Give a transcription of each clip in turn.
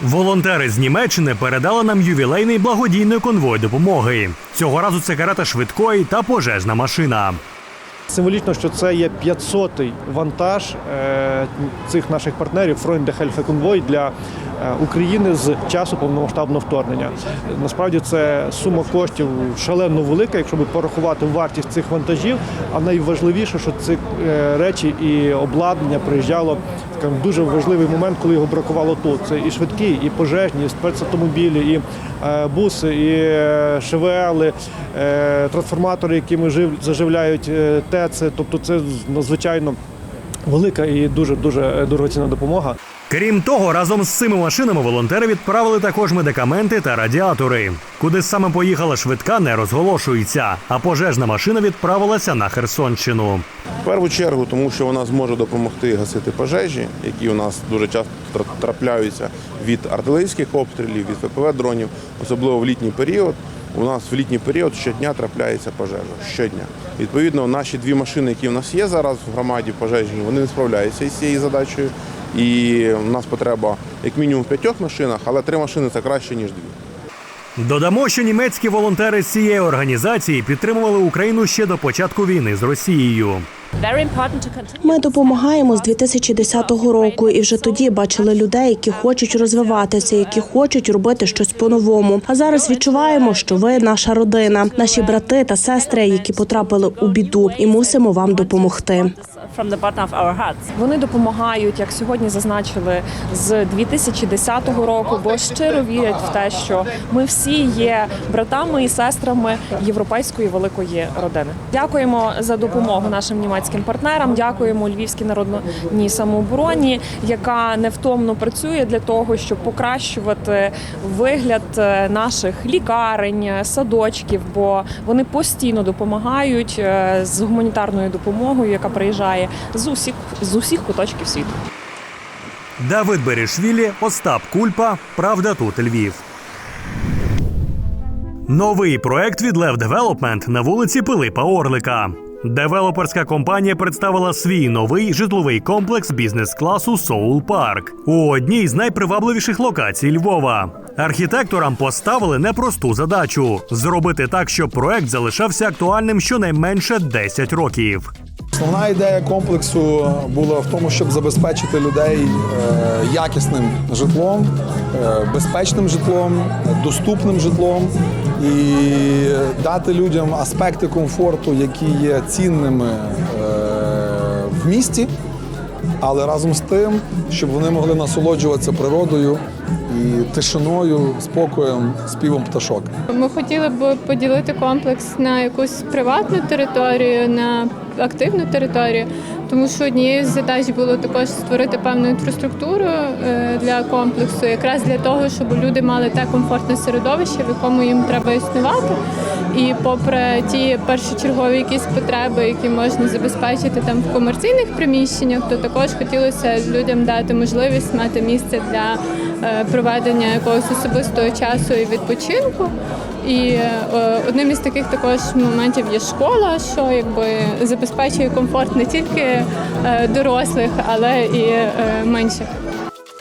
Волонтери з Німеччини передали нам ювілейний благодійний конвой допомоги. Цього разу це карета швидкої та пожежна машина. Символічно, що це є 500-й вантаж е, цих наших партнерів Freunde Helfe Конвой для України з часу повномасштабного вторгнення. Насправді це сума коштів шалено велика, якщо би порахувати вартість цих вантажів. А найважливіше, що ці е, речі і обладнання приїжджало в дуже важливий момент, коли його бракувало тут. Це і швидкі, і пожежні, і спецавтомобілі, і е, буси, і е, ШВЛи, е, трансформатори, якими жив, заживляють е, ТЕЦи. Тобто це надзвичайно велика і дуже дуже дорогоцінна допомога. Крім того, разом з цими машинами волонтери відправили також медикаменти та радіатори. Куди саме поїхала швидка, не розголошується. А пожежна машина відправилася на Херсонщину. В першу чергу, тому що вона зможе допомогти гасити пожежі, які у нас дуже часто трапляються від артилерійських обстрілів, від ФПВ дронів, особливо в літній період. У нас в літній період щодня трапляється пожежа. Щодня. Відповідно, наші дві машини, які в нас є зараз в громаді пожежні, вони не справляються із цією задачею. І в нас потреба як мінімум в п'ятьох машинах, але три машини це краще, ніж дві. Додамо, що німецькі волонтери з цієї організації підтримували Україну ще до початку війни з Росією. Ми допомагаємо з 2010 року, і вже тоді бачили людей, які хочуть розвиватися, які хочуть робити щось по-новому. А зараз відчуваємо, що ви наша родина, наші брати та сестри, які потрапили у біду, і мусимо вам допомогти. from the bottom of our hearts. Вони допомагають, як сьогодні зазначили, з 2010 року, бо щиро вірять в те, що ми всі є братами і сестрами європейської великої родини. Дякуємо за допомогу нашим німецьким партнерам. Дякуємо Львівській народній самообороні, яка невтомно працює для того, щоб покращувати вигляд е, наших лікарень, садочків, бо вони постійно допомагають е, з гуманітарною допомогою, яка приїжджає з усіх з усіх куточків світу. Давид Берішвілі, Остап Кульпа. Правда тут Львів. Новий проект від Lev Development на вулиці Пилипа Орлика. Девелоперська компанія представила свій новий житловий комплекс бізнес-класу Soul Park у одній з найпривабливіших локацій Львова. Архітекторам поставили непросту задачу зробити так, щоб проект залишався актуальним щонайменше 10 років. Основна ідея комплексу була в тому, щоб забезпечити людей е, якісним житлом, е, безпечним житлом, доступним житлом і дати людям аспекти комфорту, які є цінними е, в місті, але разом з тим, щоб вони могли насолоджуватися природою і тишиною, спокоєм, співом пташок. Ми хотіли б поділити комплекс на якусь приватну територію, на активну територію, тому що однією з задач було також створити певну інфраструктуру е, для комплексу, якраз для того, щоб люди мали те комфортне середовище, в якому їм треба існувати. І попри ті першочергові якісь потреби, які можна забезпечити там в комерційних приміщеннях, то також хотілося людям дати можливість мати місце для е, проведення якогось особистого часу і відпочинку. І е, одним із таких також моментів є школа, що якби забезпечує комфорт не тільки е, дорослих, але і е, менших.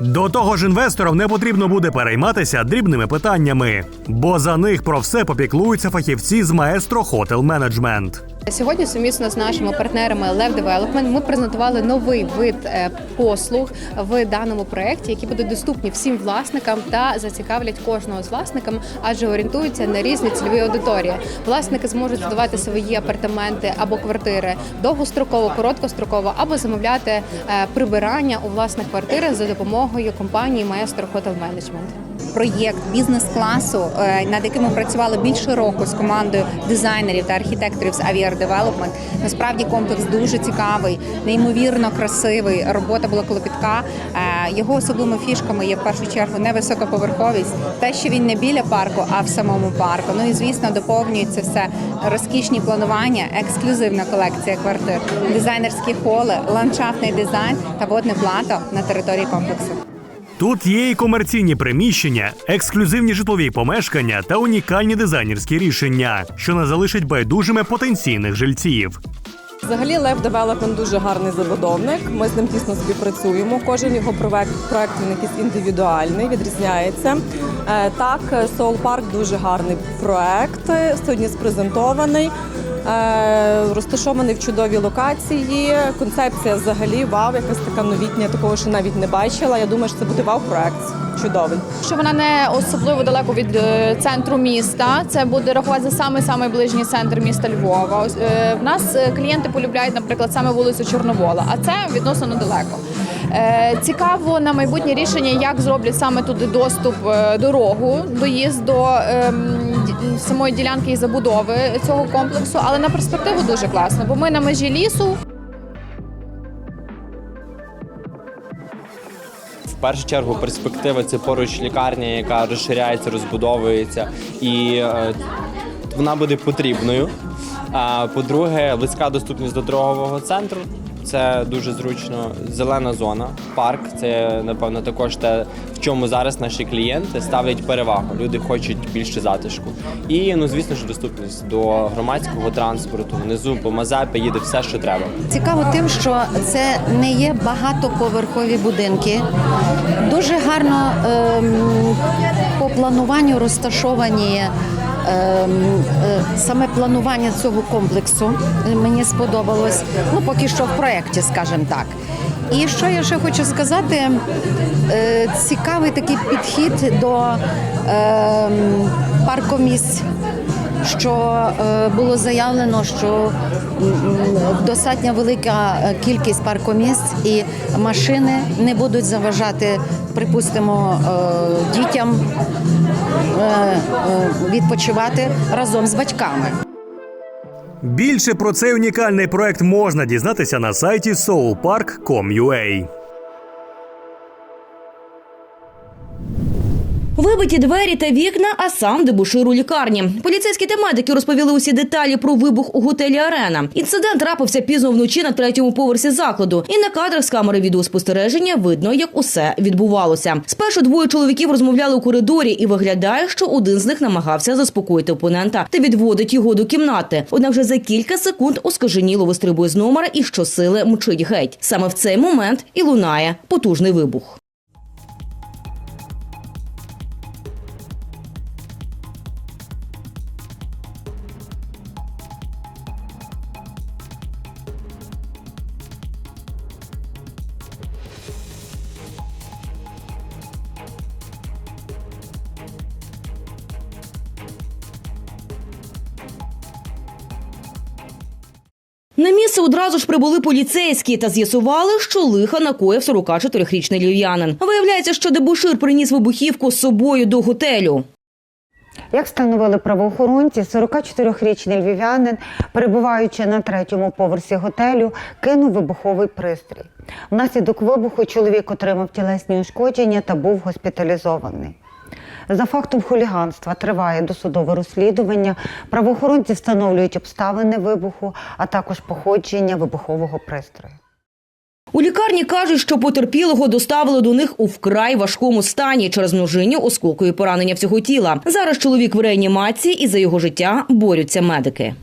До того ж, інвесторам не потрібно буде перейматися дрібними питаннями, бо за них про все попіклуються фахівці з Маестро Хотел Менеджмент. Сьогодні сумісно з нашими партнерами Lev Development ми презентували новий вид е, послуг в даному проєкті, які будуть доступні всім власникам та зацікавлять кожного з власників, адже орієнтуються на різні цільові аудиторії. Власники зможуть здавати свої апартаменти або квартири довгостроково, короткостроково, або замовляти е, прибирання у власних квартирах за допомогою компанії Maestro Hotel Management. Проєкт бізнес-класу, е, над яким ми працювали більше року з командою дизайнерів та архітекторів з Aviar Development. Насправді комплекс дуже цікавий, неймовірно красивий. Робота була клопітка. Е, Його особливими фішками є в першу чергу невисокоповерховість, те, що він не біля парку, а в самому парку. Ну і звісно, доповнюється все розкішні планування, ексклюзивна колекція квартир, дизайнерські холи, ландшафтний дизайн та водне плато на території комплексу. Тут є і комерційні приміщення, ексклюзивні житлові помешкання та унікальні дизайнерські рішення, що не залишать байдужими потенційних жильців. Взагалі Лев Девелопмент дуже гарний забудовник. Ми з ним тісно співпрацюємо. Кожен його проект, проект він якийсь індивідуальний, відрізняється. Е, Так, Soul Park дуже гарний проект. Сьогодні спрезентований. Е, Розташований в чудовій локації. Концепція взагалі вау, якась така новітня, такого ще навіть не бачила. Я думаю, що це буде вау-проект. Чудовий. що вона не особливо далеко від е, центру міста. Це буде рахувати за самий самий ближній центр міста Львова. Е, В нас клієнти полюбляють, наприклад, саме вулицю Чорновола, а це відносно недалеко. Цікаво на майбутнє рішення, як зроблять саме туди доступ дорогу, доїзд до ем, самої ділянки і забудови цього комплексу. Але на перспективу дуже класно, бо ми на межі лісу. В першу чергу перспектива це поруч лікарня, яка розширяється, розбудовується, і е, вона буде потрібною. По-друге, близька доступність до торгового центру. Це дуже зручно. Зелена зона, парк. Це напевно також те, в чому зараз наші клієнти ставлять перевагу. Люди хочуть більше затишку. І ну звісно ж доступність до громадського транспорту. Внизу по Мазепі їде все, що треба. Цікаво тим, що це не є багатоповерхові будинки. Дуже гарно ем, по плануванню розташовані. Ем, е, Саме планування цього комплексу мені сподобалось. Ну, поки що в проєкті, скажімо так. І що я ще хочу сказати, е, цікавий такий підхід до ем, паркомісць що е, було заявлено, що достатньо велика е, кількість паркомісць і машини не будуть заважати, припустимо, е, дітям відпочивати разом з батьками. Більше про цей унікальний проект можна дізнатися на сайті soulpark.com.ua. Вибиті двері та вікна, а сам дебушир у лікарні. Поліцейські та медики розповіли усі деталі про вибух у готелі Арена. Інцидент трапився пізно вночі на третьому поверсі закладу. І на кадрах з камери відеоспостереження видно, як усе відбувалося. Спершу двоє чоловіків розмовляли у коридорі, і виглядає, що один з них намагався заспокоїти опонента та відводить його до кімнати. Однак вже за кілька секунд оскаженіло вистрибує з номера і щосили мчить геть. Саме в цей момент і лунає потужний вибух. На місце одразу ж прибули поліцейські та з'ясували, що лиха накоїв 44-річний львів'янин. Виявляється, що дебушир приніс вибухівку з собою до готелю. Як встановили правоохоронці, 44-річний львів'янин, перебуваючи на третьому поверсі готелю, кинув вибуховий пристрій. Внаслідок вибуху чоловік отримав тілесні ушкодження та був госпіталізований. За фактом хуліганства триває досудове розслідування. Правоохоронці встановлюють обставини вибуху, а також походження вибухового пристрою. У лікарні кажуть, що потерпілого доставили до них у вкрай важкому стані через множиння осколкові поранення всього тіла. Зараз чоловік в реанімації і за його життя борються медики.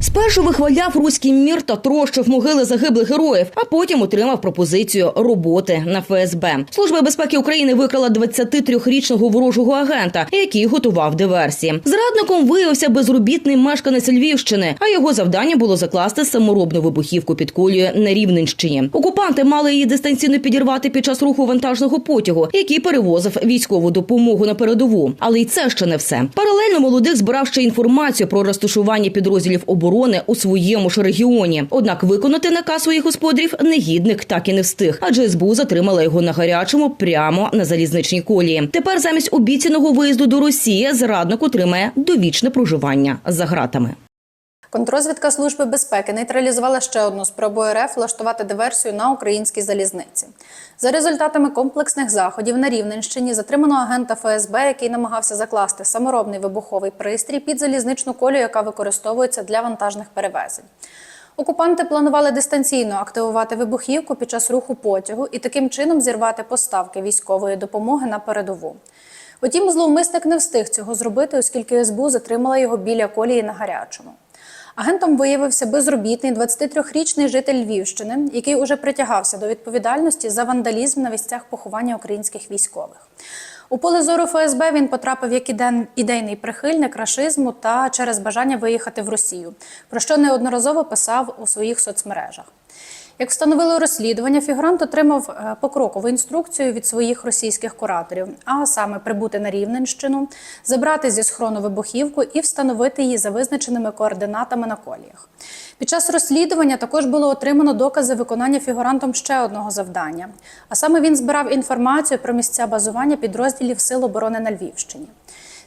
Спершу вихваляв руський мір та трощив могили загиблих героїв, а потім отримав пропозицію роботи на ФСБ. Служба безпеки України викрала 23-річного ворожого агента, який готував диверсії. Зрадником виявився безробітний мешканець Львівщини, а його завдання було закласти саморобну вибухівку під колію на Рівненщині. Окупанти мали її дистанційно підірвати під час руху вантажного потягу, який перевозив військову допомогу на передову. Але й це ще не все. Паралельно молодик збирав ще інформацію про розташування підрозділів оборони у своєму ж регіоні. Однак виконати наказ своїх господарів негідник так і не встиг, адже СБУ затримала його на гарячому прямо на залізничній колії. Тепер замість обіцяного виїзду до Росії зрадник отримає довічне проживання за гратами. Контрозвідка Служби безпеки нейтралізувала ще одну спробу РФ влаштувати диверсію на українській залізниці. За результатами комплексних заходів на Рівненщині затримано агента ФСБ, який намагався закласти саморобний вибуховий пристрій під залізничну колію, яка використовується для вантажних перевезень. Окупанти планували дистанційно активувати вибухівку під час руху потягу і таким чином зірвати поставки військової допомоги на передову. Утім, зловмисник не встиг цього зробити, оскільки СБУ затримала його біля колії на гарячому. Агентом виявився безробітний 23-річний житель Львівщини, який уже притягався до відповідальності за вандалізм на місцях поховання українських військових. У поле зору ФСБ він потрапив як ідейний прихильник рашизму та через бажання виїхати в Росію, про що неодноразово писав у своїх соцмережах. Як встановило розслідування, фігурант отримав е, покрокову інструкцію від своїх російських кураторів, а саме прибути на Рівненщину, забрати зі схрону вибухівку і встановити її за визначеними координатами на коліях. Під час розслідування також було отримано докази виконання фігурантом ще одного завдання. А саме він збирав інформацію про місця базування підрозділів Сил оборони на Львівщині.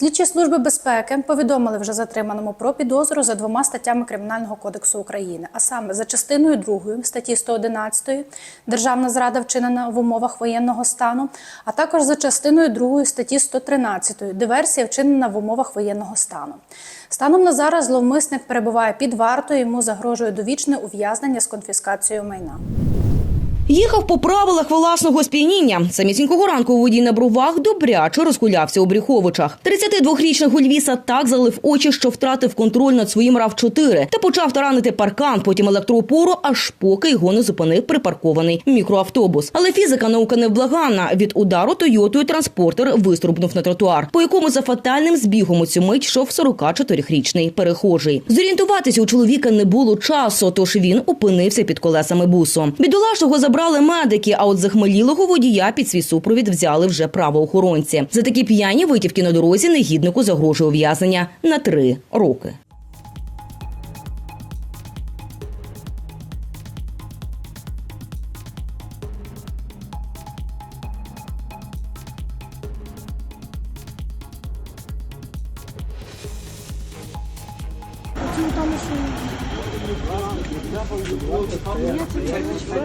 Слідчі служби безпеки повідомили вже затриманому про підозру за двома статтями Кримінального кодексу України, а саме за частиною 2 статті 111 державна зрада вчинена в умовах воєнного стану, а також за частиною 2 статті 113 диверсія вчинена в умовах воєнного стану. Станом на зараз зловмисник перебуває під вартою, йому загрожує довічне ув'язнення з конфіскацією майна. Їхав по правилах власного сп'яніння. Самісінького ранку водій на бровах добряче розгулявся у Бріховичах. 32-річний Гульвіса так залив очі, що втратив контроль над своїм рав 4 та почав таранити паркан, потім електроопору, аж поки його не зупинив припаркований мікроавтобус. Але фізика наука невблаганна. Від удару Тойотою транспортер виструбнув на тротуар, по якому за фатальним збігом у цю мить йшов 44-річний перехожий. Зорієнтуватися у чоловіка не було часу, тож він опинився під колесами бусу. Бідолашного забрали медики, а от захмелілого водія під свій супровід взяли вже правоохоронці. За такі п'яні витівки на дорозі негіднику загрожує ув'язнення на три роки.